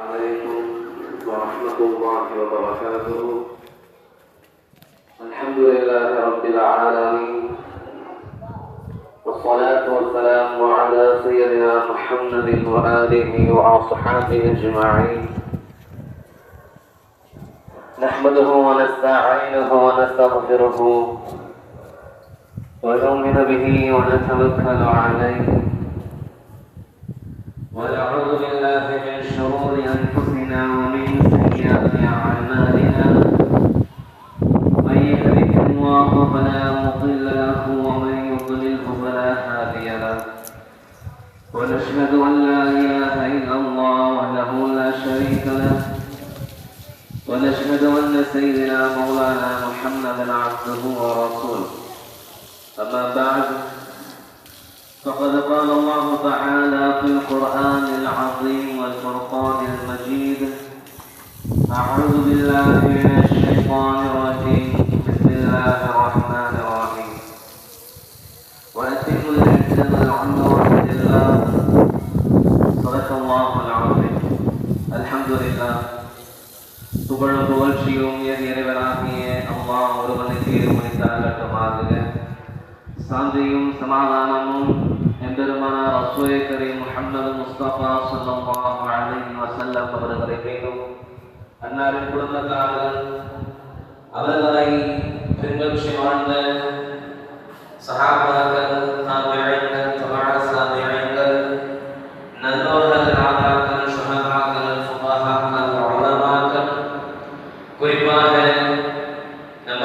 عليكم ورحمة الله وبركاته. الحمد لله رب العالمين. والصلاة والسلام على سيدنا محمد وآله وأصحابه أجمعين. نحمده ونستعينه ونستغفره ونؤمن به ونتوكل عليه. ونعوذ بالله من شرور أنفسنا ومن سيئات أعمالنا. من يهده الله فلا مضل له ومن يضلله فلا هادي له. ونشهد أن لا إله إلا الله وحده لا شريك له. ونشهد أن سيدنا مولانا محمدا عبده ورسوله. أما بعد فقد قال الله تعالى في القرآن العظيم والفرقان المجيد أعوذ بالله من الشيطان الرجيم بسم الله الرحمن الرحيم وأتم العدة والعمرة لله صدق الله العظيم الحمد لله புகழும் புகழ்ச்சியும் என் இறைவனாகிய அல்லாஹ் ஒருவனுக்கு முடித்தாகட்டுமாக சாந்தியும் சமாதானமும் எம்பெருமானார் அஸ்வரே கரீம் முஹம்மது முஸ்தபா ஸல்லல்லாஹு அலைஹி வசல்லம் அவர்களை மீதும் அன்னாரின் குடும்பத்தார்கள் அவர்களை பின்பற்றி வாழ்ந்த சஹாபாக்கள் தாபியங்கள் தபா சாபியங்கள் நல்லோர்கள் ராதாக்கள் சுஹதாக்கள் ஃபுகஹாக்கள் உலமாக்கள் குறிப்பாக நம்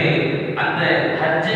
நேரத்திலே அந்த ஹஜ்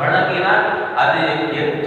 வழங்கினால் அது எந்த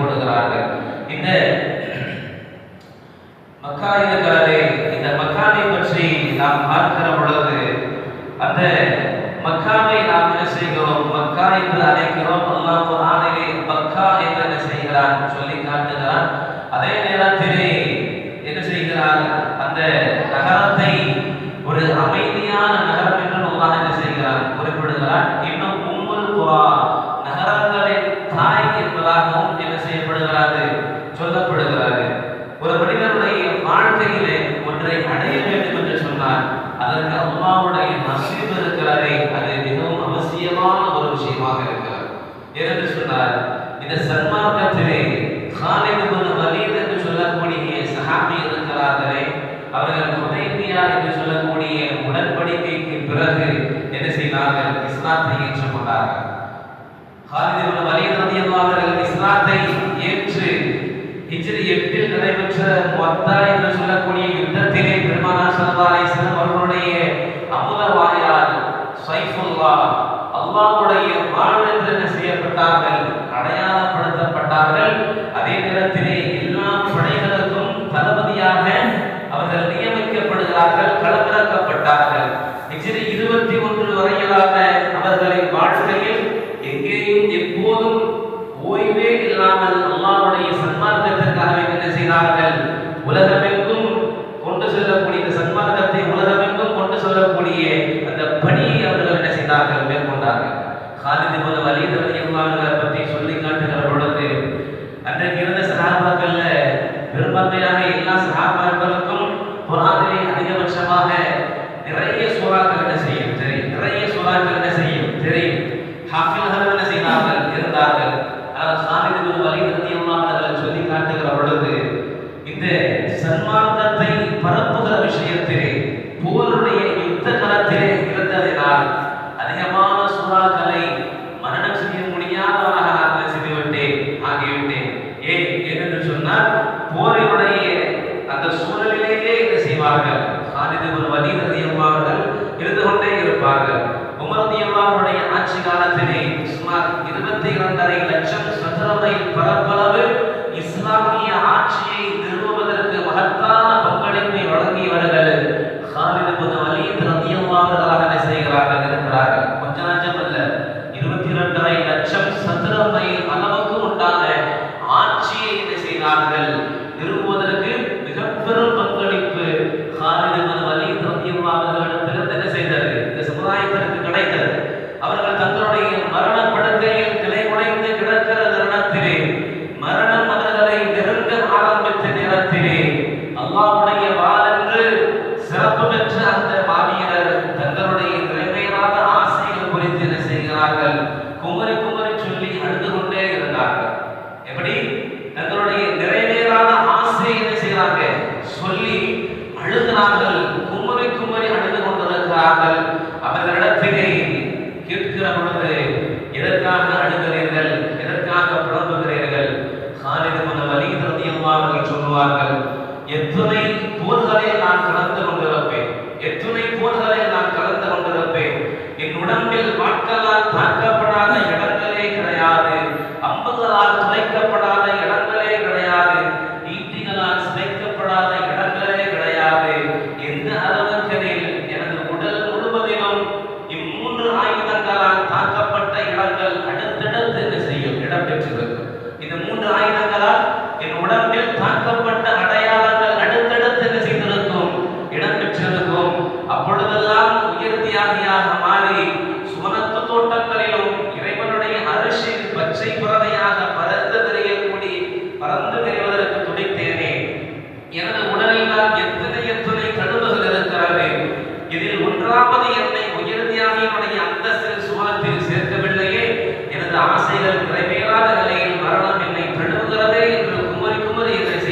போடுகிறார்கள். இந்த மக்கா இருக்கிறது இந்த மக்காவை பற்றி நாம் பார்க்கிற பொழுது அந்த மக்காவை நாம் என்ன செய்கிறோம்? மக்கா என்று அழைக்கிறோம். அல்லாஹ் செய்தார்கள். இஸ்லாத்தை ஏற்றுக்கொண்டார்கள். ஹாலிதிபுல் வலித் ரலியல்லாஹு அவர்கள் இஸ்லாத்தை ஏற்று ஹிஜ்ரி எட்டில் நடைபெற்ற மொத்தா என்று சொல்லக்கூடிய யுத்தத்திலே பெருமானார் ஸல்லல்லாஹு அவர்களுடைய அமுத வாயால் சைஃபுல்லா அல்லாஹ்வுடைய வாழ் செய்யப்பட்டார்கள்? அடையாளப்படுத்தப்பட்டார்கள். அதே நேரத்திலே எல்லா படைகளுக்கும் தளபதியாக அவர்கள் நியமிக்கப்படுகிறார்கள். களம் பயிர் அளவுக்கு உண்டான ஆட்சியை என்ன செய்தார்கள்.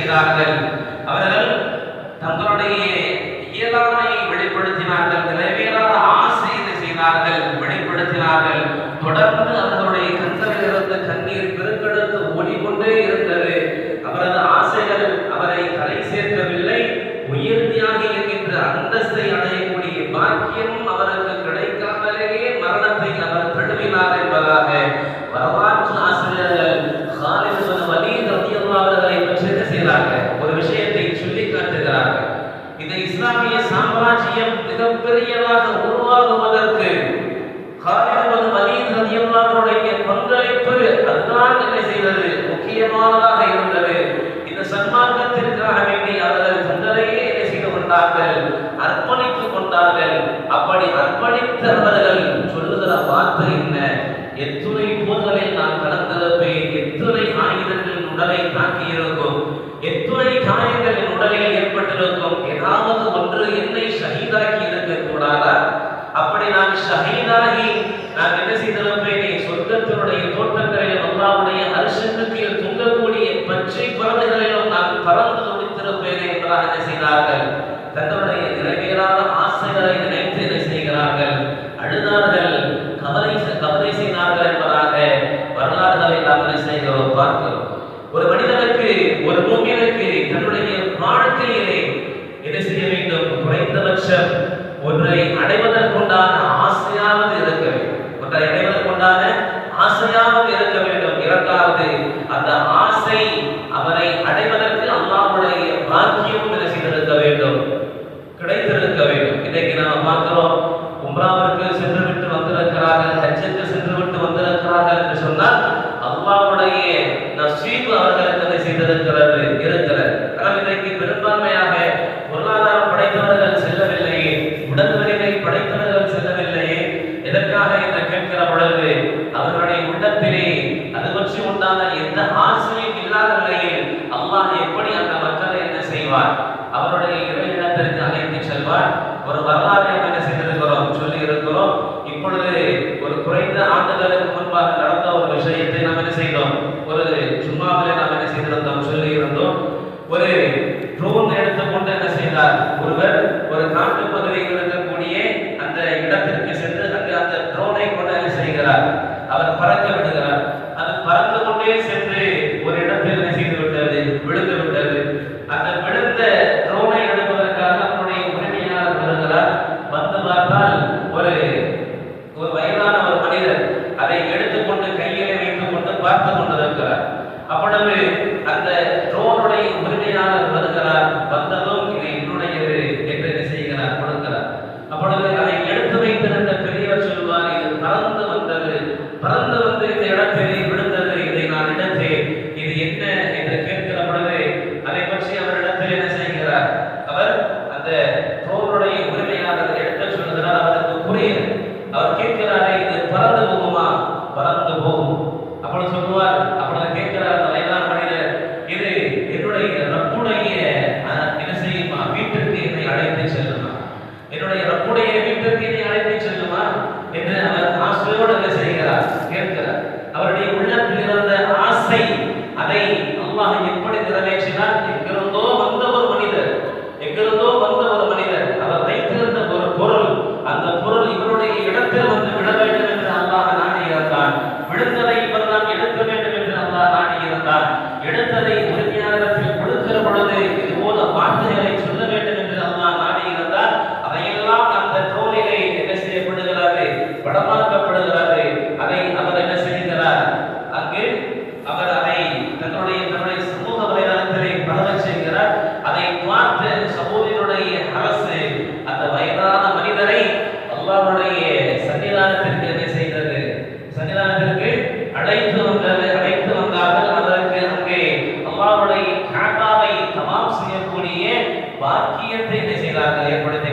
செய்கிறார்கள். அவர்கள் தங்களுடைய எத்துணை மோதலில் நான் கலந்திருப்பேன் எத்துணை ஆயுதங்களின் உடலை தாக்கியிருக்கும் எத்துணை காயங்களின் உடலில் ஏற்பட்டிருக்கும் ஏதாவது ஒன்று என்னை ஷஹீதாக்கி இருக்க கூடாதா அப்படி நான் ஷஹீதாகி நான் என்ன செய்திருப்பேன்? சொர்க்கத்தினுடைய வாக்கியத்தை என்ன செய்தார்கள் ஏற்படுத்தி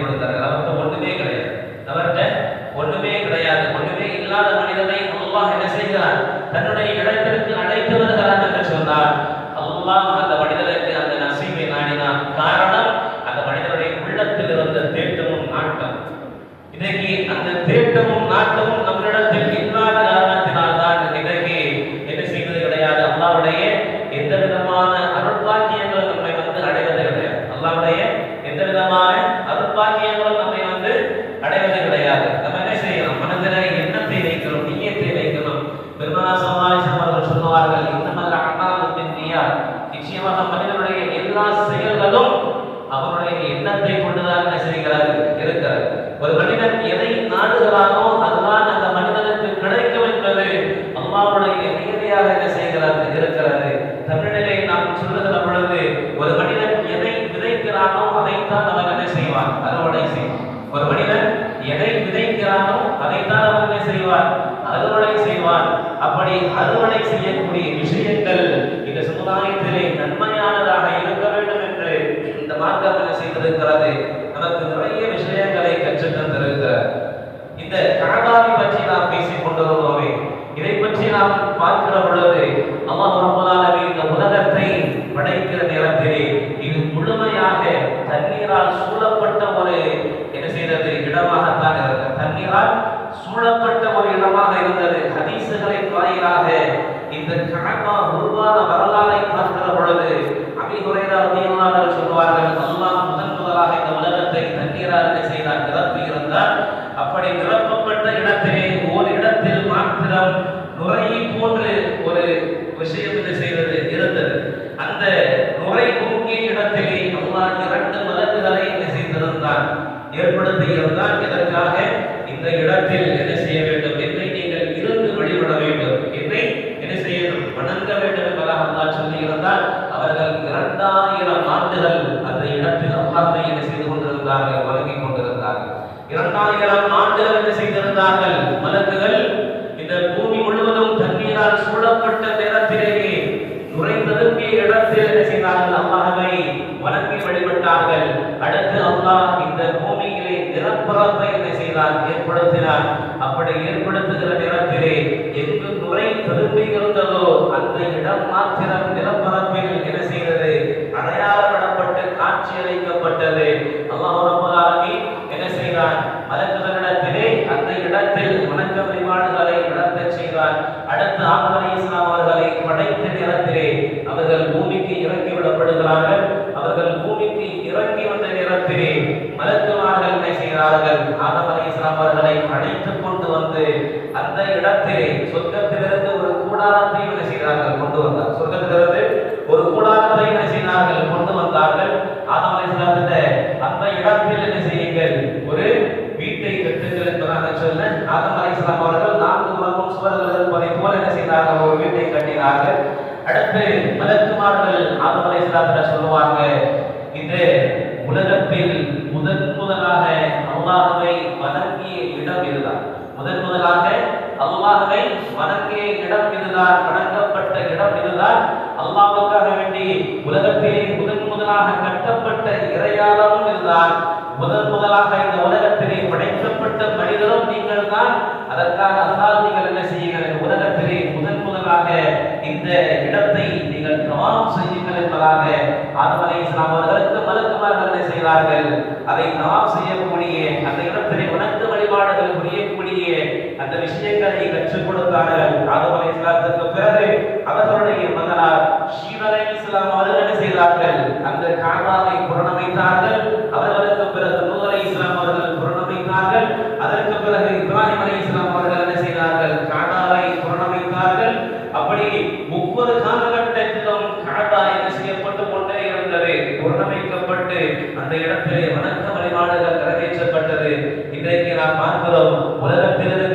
நமக்கு நேரடியாக என்ன செய்கிறது இருக்கிறது. தமிழிலே நாம் சொல்லுகிற பொழுது ஒரு மனிதன் எதை விதைக்கிறானோ அதைத்தான் அவன் என்ன செய்வான்? அறுவடை செய்வான். ஒரு மனிதன் எதை விதைக்கிறானோ அதைத்தான் அவன் என்ன செய்வார் அறுவடை செய்வான். அப்படி அறுவடை செய்யக்கூடிய விஷயங்கள் करतात आपण इंद्रत्व 接了一个 அல்லாஹை வணங்கிய இடம் இதுதான் வணங்கப்பட்ட இடம் இதுதான். அல்லாவுக்காக வேண்டி உலகத்திலே முதன் முதலாக கட்டப்பட்ட இறையாளரும் இதுதான். முதன் முதலாக இந்த உலகத்திலே படைக்கப்பட்ட மனிதரும் நீங்கள் தான் அதற்காக அல்லாஹ் நீங்கள் என்ன செய்யுங்கள்? உலகத்திலே முதன் முதலாக இந்த இடத்தை நீங்கள் தவாம் செய்யுங்கள் என்பதாக ஆதமலை இஸ்லாம் அவர்களுக்கு மலக்குமார்கள் செய்தார்கள்? அதை தவாம் செய்யக்கூடிய அந்த இடத்திலே வணக்க வழிபாடுகள் புரிய விஷயங்களை கற்றுக் கொடுத்தார்கள். ஆதம் பிறகு அவர்களுடைய மகனார் ஷீவ் அலை இஸ்லாம் அவர்கள் என்ன செய்தார்கள்? அந்த காபாவை புறணமைத்தார்கள் அவர்களுக்கு பிறகு நூர் இஸ்லாம் அவர்கள் புறணமைத்தார்கள் அதற்கு பிறகு இப்ராஹிம் அலை இஸ்லாம் அவர்கள் என்ன செய்தார்கள்? காபாவை புறணமைத்தார்கள் அப்படி ஒவ்வொரு காலகட்டத்திலும் காபா என்ன செய்யப்பட்டு கொண்டே இருந்தது. புறணமைக்கப்பட்டு அந்த இடத்திலே வணக்க வழிபாடுகள் நிறைவேற்றப்பட்டது. இன்றைக்கு நாம் பார்க்கிறோம் உலகத்திலிருந்து